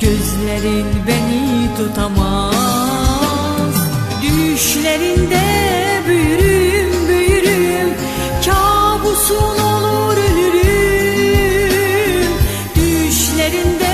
Gözlerin beni tutamaz. Düşlerinde büyürüm büyürüm. Kabusun olur ölürüm. Düşlerinde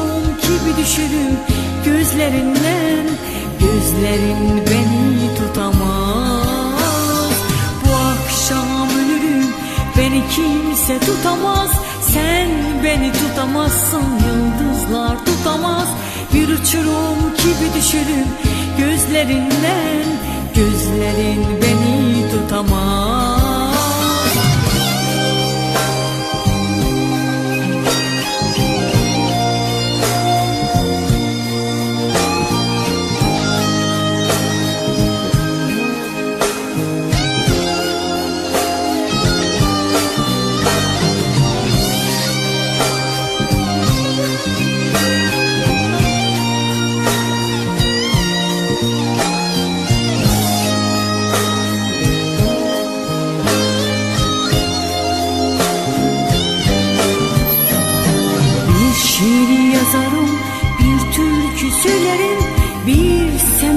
uçurum gibi düşerim Gözlerinden. Gözlerin beni tutamaz. Bu akşam ölürüm Beni kimse tutamaz. Sen beni tutamazsın Yıldızlar tutamaz. Bir uçurum gibi düşerim Gözlerinden. Gözlerin beni tutamaz söylerim Bir sen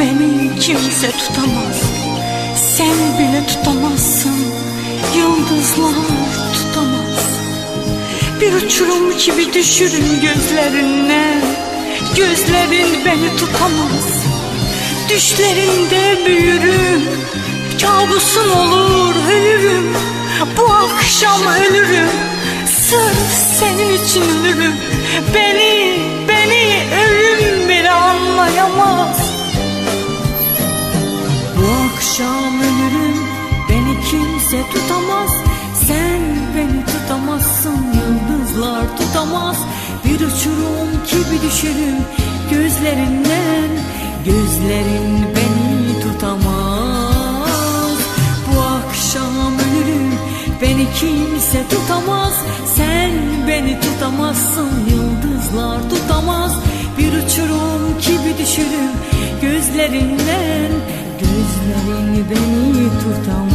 Beni kimse tutamaz. Sen bile tutamazsın. Yıldızlar tutamaz. Bir uçurum gibi düşürüm gözlerine. Gözlerin beni tutamaz. Düşlerinde büyürüm. Kabusun olur ölürüm. Bu akşam ölürüm. Sırf senin için ölürüm. Beni, beni ölüm bile anlayamaz Tutamaz Bir uçurum gibi düşerim Gözlerinden. Gözlerin beni tutamaz. Bu akşam ölürüm Beni kimse tutamaz. Sen beni tutamazsın Yıldızlar tutamaz. Bir uçurum gibi düşerim Gözlerinden. Gözlerin beni tutamaz